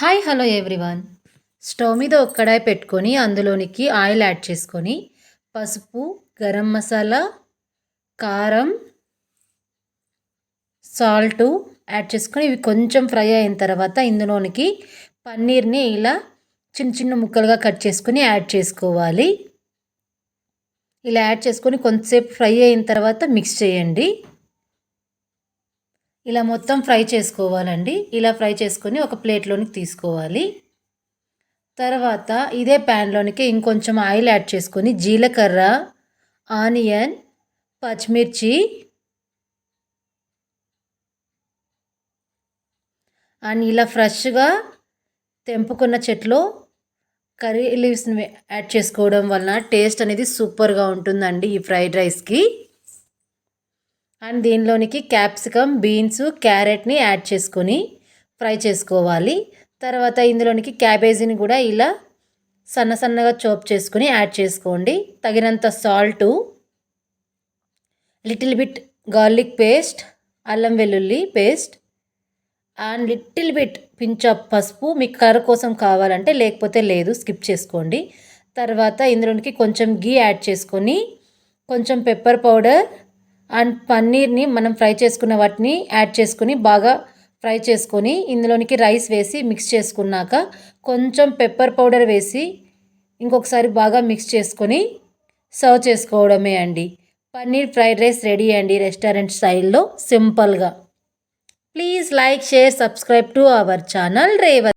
Hi hello everyone. Stove మీద ఒక కడాయి పెట్టుకొని అందులోనికి ఆయిల్ యాడ్ చేసుకొని పసుపు గరం మసాలా కారం సాల్టు యాడ్ చేసుకొని ఇవి కొంచెం ఫ్రై అయిన తర్వాత ఇందులోనికి పన్నీర్ని ఇలా చిన్న చిన్న ముక్కలుగా కట్ చేసుకొని యాడ్ చేసుకోవాలి. ఇలా యాడ్ చేసుకొని కొంతసేపు ఫ్రై అయిన తర్వాత మిక్స్ చేయండి. ఇలా మొత్తం ఫ్రై చేసుకోవాలండి. ఇలా ఫ్రై చేసుకొని ఒక ప్లేట్లోనికి తీసుకోవాలి. తర్వాత ఇదే ప్యాన్లోనికి ఇంకొంచెం ఆయిల్ యాడ్ చేసుకొని జీలకర్ర ఆనియన్ పచ్చిమిర్చి అండ్ ఇలా ఫ్రెష్గా తెంపుకున్న చెట్లు కర్రీ లీవ్స్ని యాడ్ చేసుకోవడం వలన టేస్ట్ అనేది సూపర్గా ఉంటుందండి ఈ ఫ్రైడ్ రైస్కి. అండ్ దీనిలోనికి క్యాప్సికమ్ బీన్స్ క్యారెట్ని యాడ్ చేసుకొని ఫ్రై చేసుకోవాలి. తర్వాత ఇందులోనికి క్యాబేజీని కూడా ఇలా సన్న సన్నగా చోప్ చేసుకొని యాడ్ చేసుకోండి. తగినంత salt little bit garlic paste అల్లం వెల్లుల్లి paste and little bit pinch of పసుపు మీకు కర్ర కోసం కావాలంటే లేకపోతే లేదు స్కిప్ చేసుకోండి. తర్వాత ఇందులోనికి కొంచెం గీ యాడ్ చేసుకొని కొంచెం పెప్పర్ పౌడర్ అండ్ పన్నీర్ని మనం ఫ్రై చేసుకున్న వాటిని యాడ్ చేసుకుని బాగా ఫ్రై చేసుకొని ఇందులోనికి రైస్ వేసి మిక్స్ చేసుకున్నాక కొంచెం పెప్పర్ పౌడర్ వేసి ఇంకొకసారి బాగా మిక్స్ చేసుకొని సర్వ్ చేసుకోవడమే అండి. పన్నీర్ ఫ్రైడ్ రైస్ రెడీ అండి రెస్టారెంట్ స్టైల్లో సింపుల్గా. Please like share subscribe to our channel రేవర్